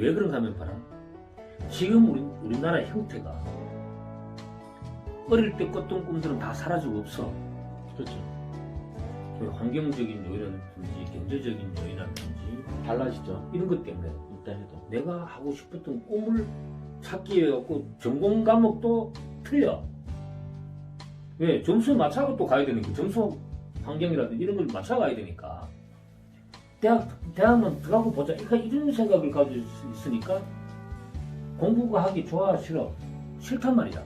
왜 그런가 하면 봐라. 지금 우리, 우리나라 형태가 어릴 때 꿨던 꿈들은 다 사라지고 없어. 그렇죠. 그 환경적인 요인이라든지 경제적인 요인이라든지 달라지죠. 이런 것 때문에 일단 해도. 내가 하고 싶었던 꿈을 찾기 위해 갖고 전공 과목도 틀려. 왜? 점수에 맞춰서 또 가야 되니까 점수 환경이라든지 이런 걸 맞춰가야 되니까 대학 대학만 들어가고 보자. 그러니까 이런 생각을 가지고 있으니까 공부가 하기 좋아 싫어 싫단 말이야.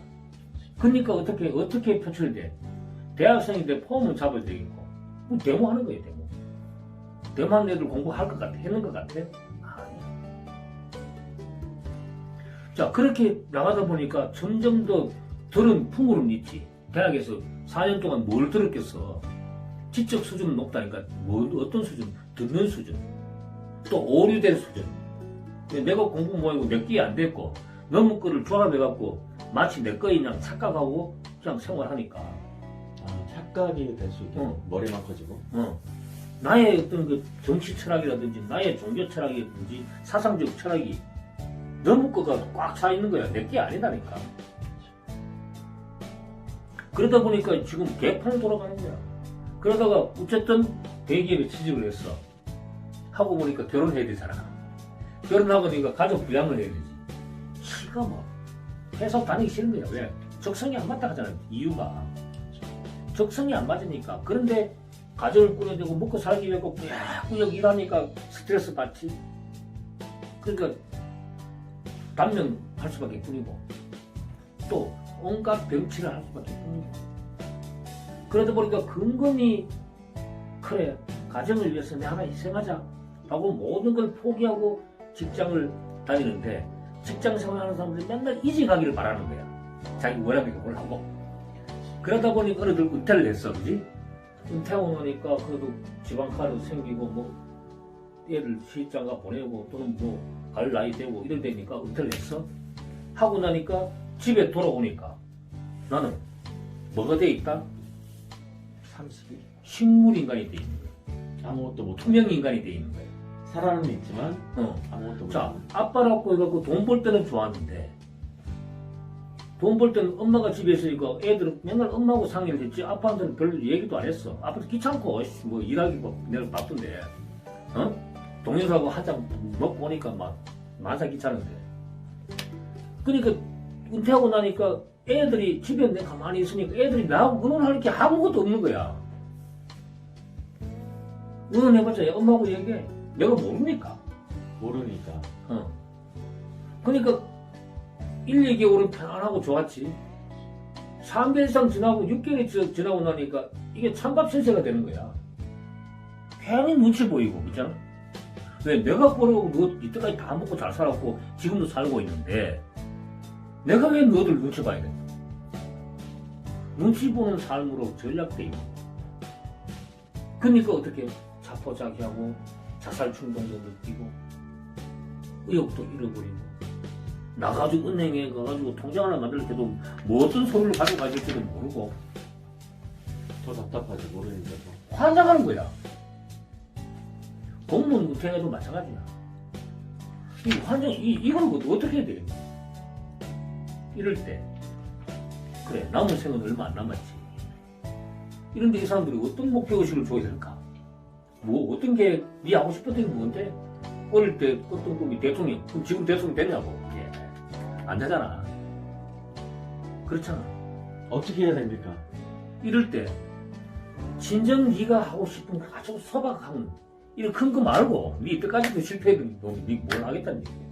그러니까 어떻게 어떻게 표출돼? 대학생인데 폼은 잡아야 되겠고 뭐 데모 하는 거예요 데모. 데모 하는 애들 공부할 것 같아? 했는 것 같아? 아니야. 자 그렇게 나가다 보니까 점점 더 들은 풍물은 있지. 대학에서 4년 동안 뭘 들었겠어. 지적 수준은 높다니까 뭐 어떤 수준? 듣는 수준. 또 오류된 수준. 내가 공부 뭐이고 몇개안 됐고 너무 거를 조합해갖고 마치 내 그냥 착각하고 그냥 생활하니까 아, 착각이 될 수 있게 어. 머리만 커지고. 어. 나의 어떤 그 정치 철학이라든지 나의 종교 철학이라든지 사상적 철학이 너무 거가 꽉 차 있는 거야. 내게 아니다니까. 그러다 보니까 지금 개판 돌아가는 거야. 그러다가 어쨌든 대기업에 취직을 했어. 하고 보니까 결혼해야 되잖아. 결혼하고 니까 가족 부양을 해야 되지. 지가 뭐 회사 다니기 싫은 거야. 왜? 적성이 안 맞다 하잖아. 이유가. 적성이 안 맞으니까. 그런데 가정을 꾸려야 되고 먹고 살기 위해 꾸역꾸역 일하니까 스트레스 받지. 그러니까 단명 할 수밖에 뿐이고 또 온갖 병치를 할 수밖에 뿐이고 그러다 보니까 근근히 그래. 가정을 위해서 내 하나 희생하자. 하고 모든 걸 포기하고 직장을 다니는데 직장 생활하는 사람들이 맨날 이직하기를 바라는 거야. 자기 원하는 게뭘 하고. 그러다 보니까 어느 들 은퇴를 했어 그지? 은퇴하고 나니까 그래도 지방카드 생기고 뭐 애들 시집장가 보내고 또는 뭐 갈 나이 되고 이럴 되니까 은퇴를 했어? 하고 나니까 집에 돌아오니까 나는 뭐가 돼 있다? 30일. 식물 인간이 돼 있는 거야 아무것도 못. 투명 인간이 돼 있는 거야 살아는 있지만 어. 아무것도 못. 자 아빠라고 해갖고 돈 벌 때는 좋았는데 돈 벌 때는 엄마가 집에 있으니까 애들은 맨날 엄마하고 상의를 했지 아빠한테는 별 얘기도 안 했어 아빠도 귀찮고 어이씨, 뭐 일하기 뭐 내가 바쁜데 어? 동료하고 한잔 먹고 오니까 막 만사 귀찮은데 그러니까 은퇴하고 나니까 애들이 집에 내가 가만히 있으니까 애들이 나하고 의논할 게 아무것도 없는 거야 의논해봤자 얘 엄마하고 얘기해 내가 모르니까 모르니까. 어. 그러니까 1, 2개월은 편안하고 좋았지. 3개월 이상 지나고 6개월이 지- 지나고 나니까 이게 찬밥 신세가 되는 거야. 괜히 눈치 보이고, 그잖아? 왜 내가 벌어고 너 이때까지 다 먹고 잘 살았고 지금도 살고 있는데 내가 왜 너들 눈치 봐야 돼? 눈치 보는 삶으로 전략돼 있는 거야. 그러니까 어떻게 자포자기하고 자살 충동도 느끼고 의욕도 잃어버리고 나가지고 은행에 가가지고 통장 하나 만들 때도 뭐 어떤 소리를 가지고 가질지도 모르고 더 답답하지 모르니까. 더. 환장하는 거야. 공무원 은퇴해도 마찬가지야. 이 환장, 이, 이걸 뭐 어떻게 해야 되겠냐. 이럴 때. 그래, 남은 생은 얼마 안 남았지. 이런데 이 사람들이 어떤 목표의식을 줘야 될까? 뭐, 어떤 게, 네 하고 싶었던 게 뭔데? 어릴 때 꿨던 꿈이 대통령. 그럼 지금 대통령 됐냐고. 예. 안 되잖아. 그렇잖아. 어떻게 해야 됩니까? 이럴 때 진정 네가 하고 싶은 거 가지고 소박하면 이런 큰 거 말고 네 이때까지도 실패해도 네뭘 하겠다는 얘기야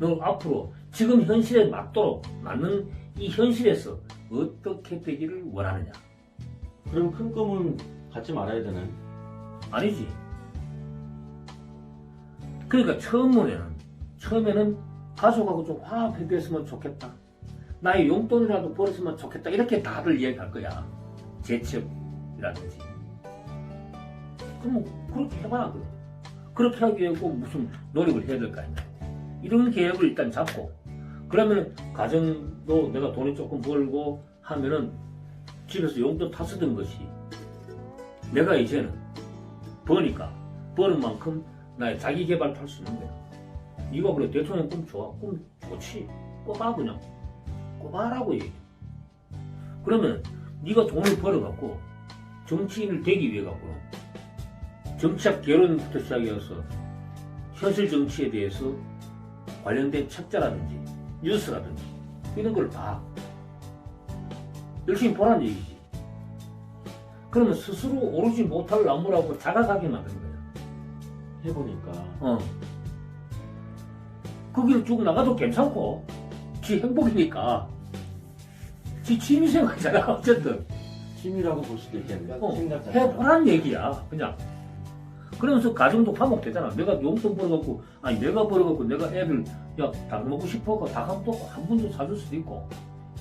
너 앞으로 지금 현실에 맞도록 맞는 이 현실에서 어떻게 되기를 원하느냐? 그럼 큰 꿈은 갖지 말아야 되나요? 아니지. 그러니까 처음에는 처음에는 가족하고 좀 화합해 됐으면 좋겠다. 나의 용돈이라도 벌었으면 좋겠다. 이렇게 다들 이야기할 거야. 재첩이라든지. 그럼 그렇게 해봐야 그래. 그렇게 하기 위해 꼭 무슨 노력을 해야 될 거 아니야. 이런 계획을 일단 잡고 그러면 가정도 내가 돈이 조금 벌고 하면은 집에서 용돈 다 쓰던 것이 내가 이제는 버니까 버는 만큼 나의 자기 개발도 할 수 있는 거야. 이거 그래 대통령 꿈 좋아 꿈 좋지 꿔봐 그냥 꿔봐라고 얘기. 그러면 네가 돈을 벌어갖고 정치인을 되기 위해 갖고는 정치학 개론부터 시작해서 현실 정치에 대해서 관련된 책자라든지 뉴스라든지 이런 걸 봐. 열심히 보라는 얘기지. 그러면 스스로 오르지 못할 나무라고 자각하게 만드는 거야. 해보니까 어. 그 길을 쭉 나가도 괜찮고, 지 행복이니까. 지 취미생활이잖아, 어쨌든. 취미라고 볼 수도 있겠네요. 어, 생각 자체가. 해보란 얘기야, 그냥. 그러면서 가정도 화목되잖아. 내가 용돈 벌어갖고, 아니, 내가 벌어갖고 내가 애들, 야, 닭 먹고 싶어. 닭한 번, 한 번도 사줄 수도 있고.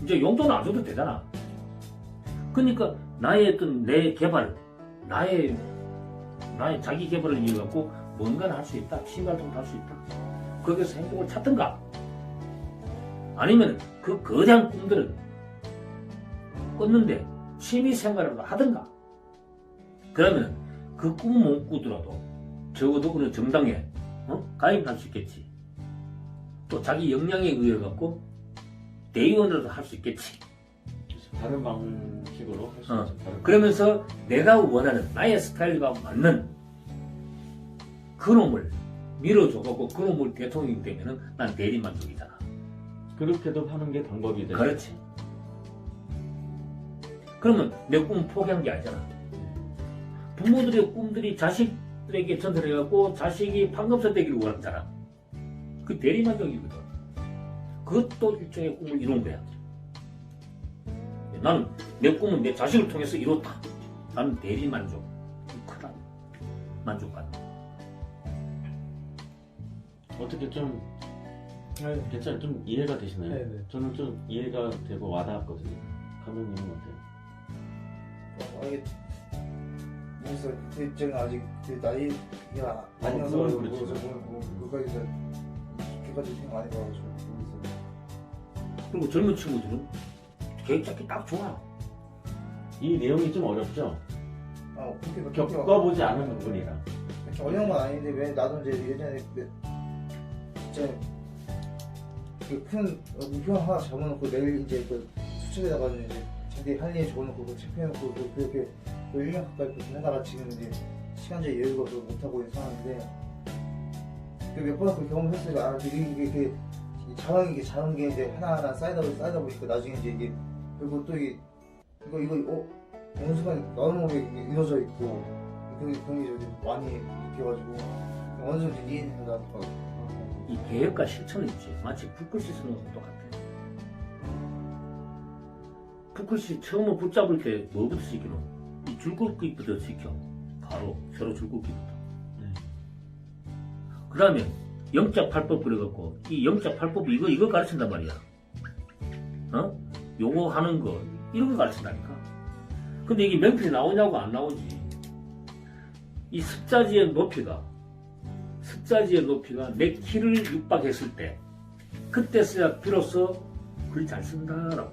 이제 용돈 안 줘도 되잖아. 그러니까, 나의 어떤 내 개발, 나의, 나의 자기 개발을 위해 갖고 뭔가를 할 수 있다. 취미활동을 할수 있다. 거기서 행복을 찾든가. 아니면 그 거대한 꿈들은 꿨는데 취미 생활을 하든가. 그러면 그 꿈을 못 꾸더라도 적어도 그런 정당에 어? 가입할 수 있겠지. 또 자기 역량에 의해 갖고 대의원으로도 할 수 있겠지. 다른 방식으로 할수 어. 있죠. 다른 그러면서 내가 원하는 나의 스타일과 맞는 그놈을 밀어줘갖고 그놈을 대통령이 되면은 난 대리만족이잖아. 그렇게도 하는 게 방법이 돼요. 그렇지. 그러면 내 꿈 포기한 게 아니잖아. 부모들의 꿈들이 자식들에게 전달해갖고 자식이 판검사 되기를 원하잖아. 그 대리만족이거든. 그것도 일종의 꿈을 이룬 거야. 나는 내 꿈은 내 자식을 통해서 이뤘다. 나는 대리 만족. 크다. 만족감. 어떻게 좀 네. 괜찮아요. 좀 이해가 되시나요? 네, 네. 저는 좀 이해가 되고 와닿았거든요. 감독님은 어때요? 아, 이게 그래서 제가 아직 그 나이가 아니어서 그건 그래서 그렇죠. 뭐, 뭐 그까지 그까지 생각 안 해봐가지고 모르겠어요. 그리고 젊은 친구들은 계획 잡기 딱 좋아. 이 내용이 좀 어렵죠? 아 그렇게 그렇게 겪어보지 않은 부분이라. 그렇게 어려운 건 아닌데 왜 나도 이제 예전에 그 진짜 그큰 우편 하나 적어놓고 내일 이제 그 수첩에다가 이제 자기 할 일 적어놓고 그 체크해놓고 그- 그렇게 그 1년 가까이 그렇게 하다가 지금 이제 시간제 여유가 없어서 못하고 있는 상황인데 그몇번 그 경험을 했어요. 아 이게 이게 이게 작은 이게 작은 게 이제 하나하나 쌓이다 보니 쌓이다 보니까 나중에 이제 이게 그리고 또 이게 이거 이거 어 어느 순간 몸에 이게 이루어져 있고 그런 그런 게 이제 많이 느껴가지고 어느 정도 이해는 나니까 이 계획과 실천은 있지. 마치 붓글씨 쓰는 것도 똑같아. 붓글씨 처음에 붙잡을 때 뭐부터 지키노? 이 줄긋기부터 지켜. 바로 서로 줄긋기부터. 네. 그 다음에 영자팔법 그래갖고 이 영자팔법 이거 이거 가르친단 말이야. 어? 요거 하는 거 이런 거 가르친다니까. 근데 이게 명필이 나오냐고 안 나오지. 이 습자지의 높이가 습자지의 높이가 내 키를 육박했을 때 그때 써야 비로소 글 잘 쓴다라고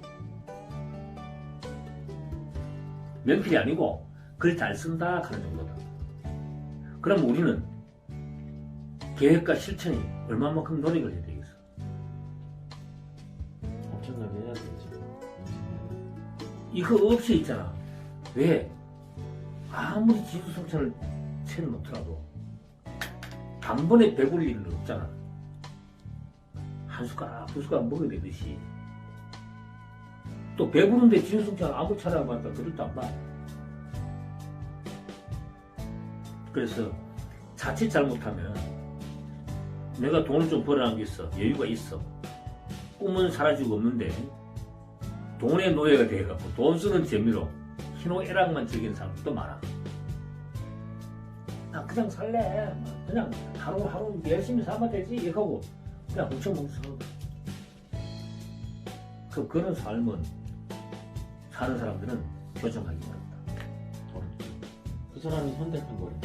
명필이 아니고 글 잘 쓴다 하는 정도다 그럼 우리는 계획과 실천이 얼마만큼 노력을 해야 되겠어 엄청나게 해야 되죠. 이거 없이 있잖아 왜 아무리 지수성찬을 채놓더라도 단번에 배불 일은 없잖아 한 숟가락 두 숟가락 먹어야 되듯이 또 배부른데 지수성찬 아무 찾아봤다 그럴도 안 봐. 그래서 자칫 잘못하면 내가 돈을 좀 벌어놓은 게 있어. 여유가 있어. 꿈은 사라지고 없는데 돈의 노예가 돼갖고 돈 쓰는 재미로 희노애락만 즐기는 사람도 많아. 나 그냥 살래. 그냥 하루하루 열심히 살면 되지. 하고 그냥 사는 거야. 그, 그런 삶은 사는 사람들은 교정하기 어렵다. 그 사람이 선택한 거예요.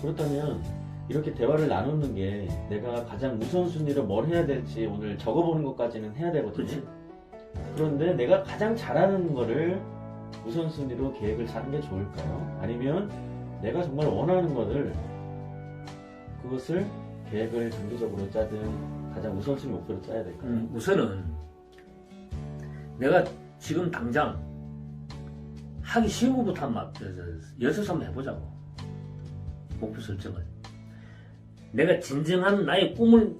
그렇다면 이렇게 대화를 나누는 게 내가 가장 우선순위로 뭘 해야 될지 오늘 적어보는 것까지는 해야 되거든요. 그렇지? 그런데 내가 가장 잘하는 거를 우선순위로 계획을 짜는 게 좋을까요? 아니면 내가 정말 원하는 것을 그것을 계획을 장기적으로 짜든 가장 우선순위 목표로 짜야 될까요? 음, 우선은 내가 지금 당장 하기 쉬운 것부터 한번 연습 한번 해보자고 목표 설정을 내가 진정한 나의 꿈을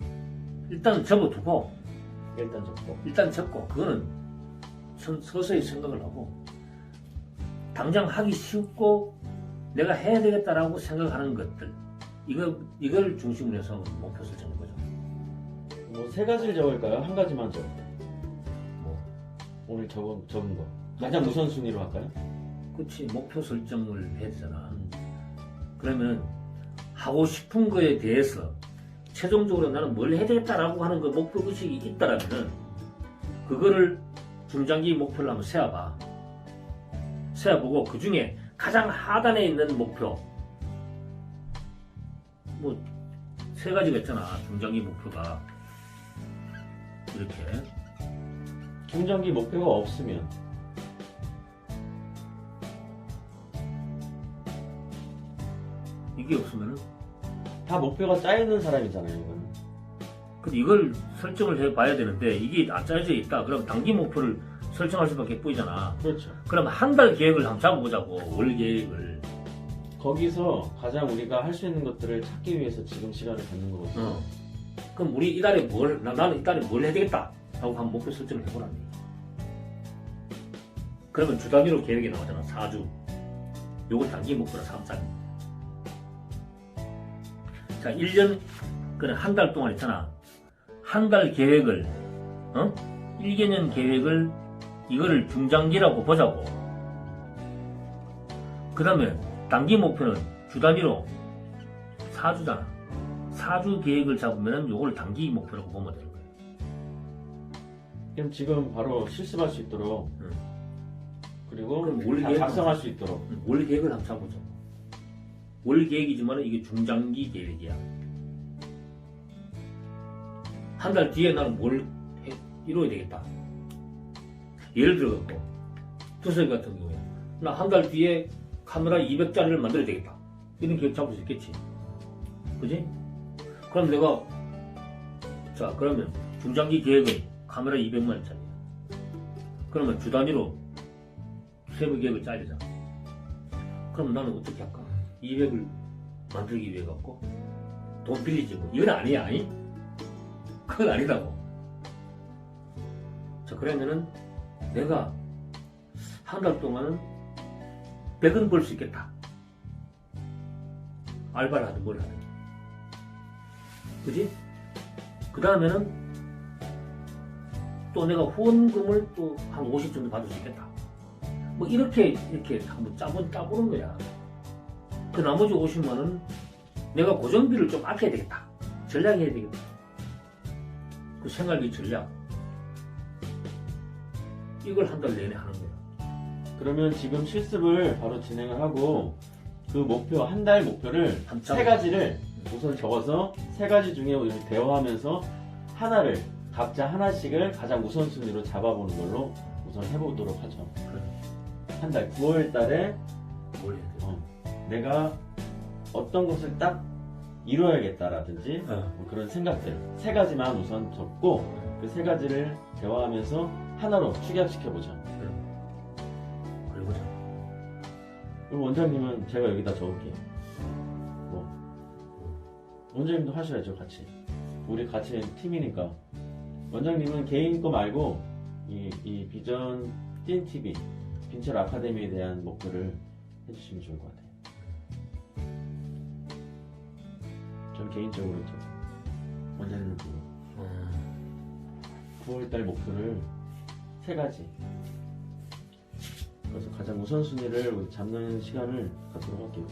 일단 접어두고 일단 적고 일단 접고 그거는 서- 서서히 생각을 하고 당장 하기 쉽고 내가 해야 되겠다라고 생각하는 것들 이거 이걸 중심으로 해서 목표 설정해 보자. 뭐세 가지를 적을까요? 한 가지만 적어. 뭐 오늘 적은, 적은 거 가장 우선 순위로 할까요? 그렇지 목표 설정을 해야 되잖아. 음. 그러면 하고 싶은 거에 대해서 최종적으로 나는 뭘 해야 되겠다라고 하는 그 목표 의식이 있다라면은 그거를 중장기 목표를 한번 세워봐. 세워보고 그 중에 가장 하단에 있는 목표. 뭐 세 가지가 있잖아 중장기 목표가. 이렇게. 중장기 목표가 없으면 이게 없으면은 다 목표가 짜여있는 사람이잖아요 이거는 근데 이걸 설정을 해봐야 되는데 이게 안 짜여져 있다. 그럼 단기 목표를 설정할 수밖에 보이잖아. 그렇죠 그럼 한 달 계획을 한번 잡아보자고 월 계획을. 거기서 가장 우리가 할 수 있는 것들을 찾기 위해서 지금 시간을 갖는 거거든요 어. 그럼 우리 이달에 뭘 나, 나는 이달에 뭘 해야 되겠다 하고 한번 목표 설정을 해보라니. 그러면 주 단위로 계획이 나오잖아. 4주. 요거 단기 목표라 3장. 자, 1년 그래 한 달 동안 있잖아. 한 달 계획을 어? 1개년 계획을 이거를 중장기라고 보자고. 그 다음에 단기 목표는 주 단위로 4주잖아. 4주 계획을 잡으면 요걸 단기 목표라고 보면 되는 거예요. 그럼 지금 바로 실습할 수 있도록 응. 그리고 그럼 월다 계획은- 작성할 수 있도록 월 계획을 한번 잡보자. 월 계획이지만 이게 중장기 계획이야. 한 달 뒤에 나는 뭘 해, 이뤄야 되겠다. 예를 들어갖고, 투석이 같은 경우에, 나 한 달 뒤에 카메라 200짜리를 만들어야 되겠다. 이런 계획 잡을 수 있겠지. 그지? 그럼 내가, 자, 그러면 중장기 계획은 카메라 200만 짜리야. 그러면 주 단위로 세부 계획을 되잖아. 그럼 나는 어떻게 할까? 200을 만들기 위해 갖고 돈 빌리지 뭐 이건 아니야 아니? 그건 아니다고 자 그러면은 내가 한 달 동안은 100은 벌 수 있겠다 알바를 하든 뭘 하든 그지? 그 다음에는 또 내가 후원금을 또 한 50 정도 받을 수 있겠다 뭐 이렇게 이렇게 한번 짜보, 짜보는 거야. 그 나머지 50만 원 내가 고정비를 좀 아껴야 되겠다. 전략해야 되겠다. 그 생활비 전략. 이걸 한 달 내내 하는 거야. 그러면 지금 실습을 바로 진행을 하고 그 목표 한 달 목표를 한참. 세 가지를 우선 적어서 세 가지 중에 우리 대화하면서 하나를 각자 하나씩을 가장 우선순위로 잡아보는 걸로 우선 해보도록 하죠. 한달 9월 달에 뭘 내가 어떤 것을 딱 이뤄야겠다라든지 어. 뭐 그런 생각들 세 가지만 우선 적고 그 세 가지를 대화하면서 하나로 축약시켜보자. 그리고 자, 그럼 원장님은 제가 여기다 적을게요. 뭐 원장님도 하셔야죠 같이. 우리 같이 팀이니까. 원장님은 개인 거 말고 이, 이 비전 띵 TV 빈철 아카데미에 대한 목표를 해주시면 좋을 것 같아요. 전 개인적으로 좀 원장님을 보고 음, 9월달 목표를 세 가지. 그래서 가장 우선순위를 잡는 시간을 갖도록 할게요.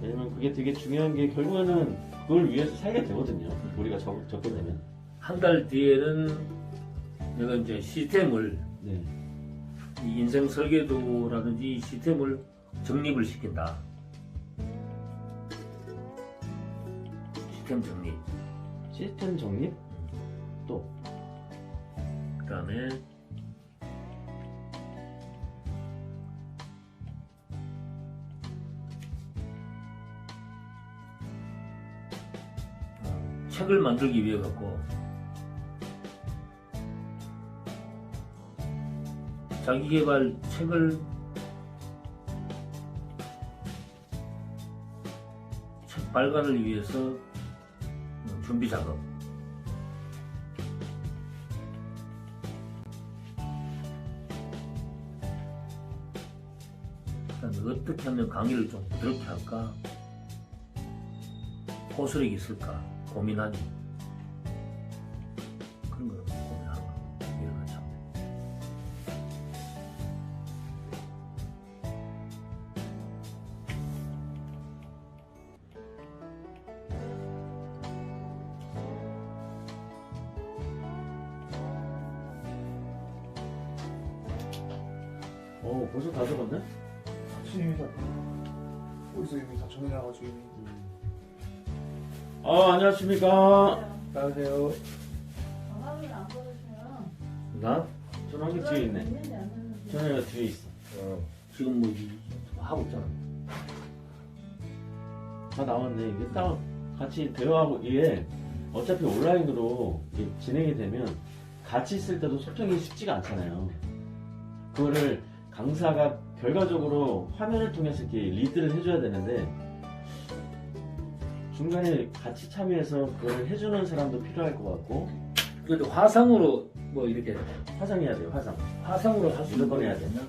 왜냐면 그게 되게 중요한 게 결국에는 그걸 위해서 살게 되거든요. 우리가 적, 적게 되면. 한 달 뒤에는 내가 이제 시스템을 네. 이 인생 설계도라든지 이 시스템을 정립을 시킨다. 시스템 정립. 시스템 정립? 또, 그다음에 어, 책을 만들기 위해 갖고 자기개발 책을 책 발간을 위해서 어, 준비 작업 그다음에 어떻게 하면 강의를 좀 부드럽게 할까? 호소력이 있을까? 고민하니 그런 걸 고민 안녕하십니까. 안녕하세요 전화를 안 받으시면 나? 전화기 뒤에 있네. 있는지 안 있는지 전화기가 뒤에 있어. 어, 지금 뭐 이- 하고 있잖아. 다 나왔네. 이게 딱 같이 대화하고 이게 어차피 온라인으로 이게 진행이 되면 같이 있을 때도 소통이 쉽지가 않잖아요. 그거를 강사가 결과적으로 화면을 통해서 이렇게 리드를 해줘야 되는데 중간에 같이 참여해서 그걸 해주는 사람도 필요할 것 같고 그래도 화상으로 뭐 이렇게 화상해야 돼요. 화상. 화상으로 할 수 있는 무조건 해야 되나?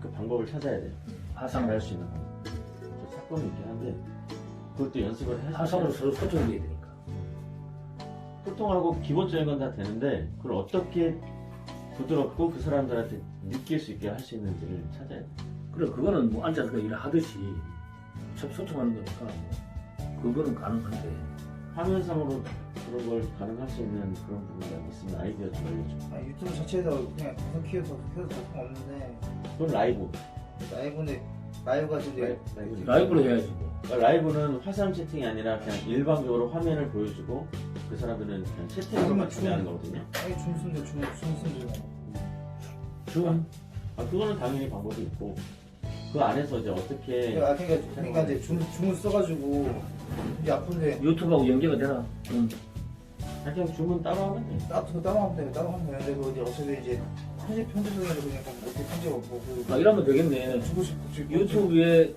그 방법을 찾아야 돼요. 화상 할 수 있는 방법. 좀 사건이 있긴 한데 그것도 연습을 해서 화상으로 서로 소통해야 되니까. 소통하고 기본적인 건 다 되는데 그걸 어떻게 부드럽고 그 사람들한테 느낄 수 있게 할 수 있는지를 찾아야 돼. 그래 그거는 뭐 앉아서 일을 하듯이 접 소통하는 거니까 뭐 그거는 가능한데 화면상으로 그런 걸 가능할 수 있는 그런 부분이 있으면 아이디어 좀 알려줘. 아, 유튜브 자체에서 그냥 계속 키워서 키워서 상관없는데 그건 라이브. 라이브는 라이브가 이제 라이브. 라이브로 해야지 뭐. 그러니까 라이브는 화상 채팅이 아니라 그냥 일방적으로 화면을 보여주고 그 사람들은 그냥 채팅으로만 준비하는 거거든요. 아니 줌순데 줌 줌순데 좀아 그거는 당연히 방법이 있고 그 안에서 이제 어떻게 아 그러니까 그러니까 이제 줌 줌을 써가지고 이제 아픈데 유튜브하고 연계가 되나? 음. 그냥 주문 따로 하면 돼. 따로 따로 하면 돼 따로 하면 되는데 그 이제 어차피 이제 편집 편집을 해서 그냥 뭐 어떻게 편집 없고 그 아 이러면 되겠네. 주고 싶고 주고 유튜브에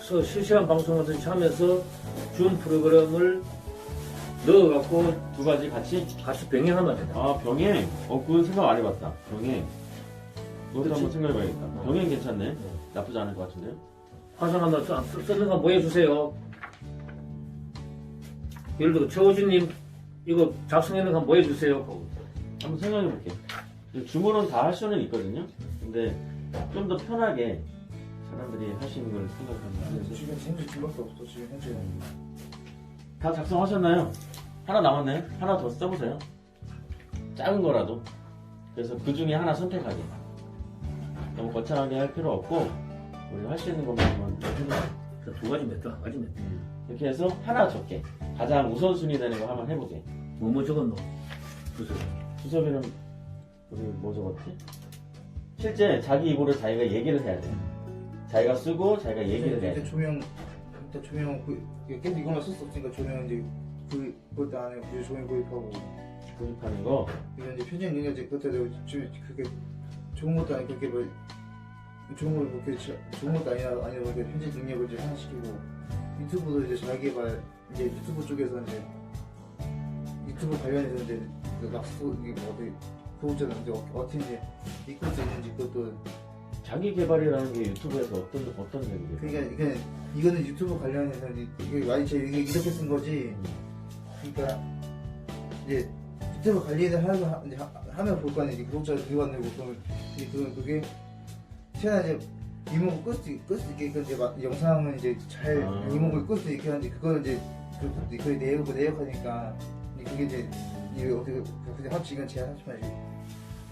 서 실시간 방송하듯이 하면서 줌 프로그램을 넣어갖고 두 가지 같이 같이 병행하면 된다. 아 병행? 어 그건 생각 안 해봤다 병행 그것도? 한번 생각해봐야겠다 어. 병행 괜찮네 어. 나쁘지 않을 것 같은데요 화상 한번 써- 쓰- 쓰는 거 보여주세요. 예를 들어 최호진님 이거 작성해놓은 거 한번 보여주세요. 한번 생각해볼게 주문은 다 할 수는 있거든요 근데 좀 더 편하게 사람들이 있는 걸 생각하면 지금 현재 줌밖에 없어 지금 현재 다 작성하셨나요? 하나 남았나요? 하나 더 써보세요 작은 거라도 그래서 그 중에 하나 선택하게 너무 거창하게 할 필요 없고 우리 할수 있는 것만 한번 해보세요 그두 가지 몇 개, 한 가지 몇 개. 이렇게 해서 하나 적게. 가장 우선순위 되는 거 한번 해보게. 뭐뭐 적었노? 그래서 주섭이는 우리 뭐 적었지? 실제 자기 입으로 자기가 얘기를 해야 돼. 자기가 쓰고 자기가 얘기를 해야 이제 돼 조명 일단 조명 그 계속 이거만 쓸 수 없으니까 조명 이제 그 그것도 안에 그 조명 구입하고. 구입하는 거. 이건 이제 편집 능력 이제 그것도 이제 그게 좋은 것도 아니고 그렇게 뭐 좋은 걸 그렇게 자- 좋은 것도 아니라 아니고 이렇게 편집 능력을 이제 향상시키고 유튜브도 이제 자기개발 이제 유튜브 쪽에서 이제 유튜브 관련해서 이제 그 낙수 이게 뭐 어디 있잖아 이제 어- 어떻게 이제 이끌 수 있는지 그것도 자기 개발이라는 게 유튜브에서 어떤 어떤 개발? 그러니까 이게 이거는 유튜브 관련해서 이제 이게 많이 제 이게 이렇게 쓴 거지. 그러니까 이제 유튜브 관리를 하면 하- 이제 하- 하면 볼 거 아니야. 이제 구독자 누가 내고 그러면 이제 그건 그게 최대한 이제 이목을 끌수끌수 있게 그 이제 막 영상은 이제 잘 아. 이목을 끌 수 있게 하는데 그거는 이제 그 그게 내역 내역하니까 그게 이제 이게 어떻게 그냥 합치 이건 제한 합치만 이제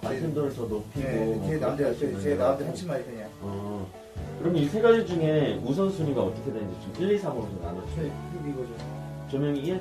관심도를 더 높이고 네, 뭐제 그렇게 제, 제 나름대로 합치만 그냥 어. 그럼 이 세 가지 중에 우선순위가 어떻게 되는지 좀 1, 2, 3으로 나눠주세요. 이거죠. 조명이 1,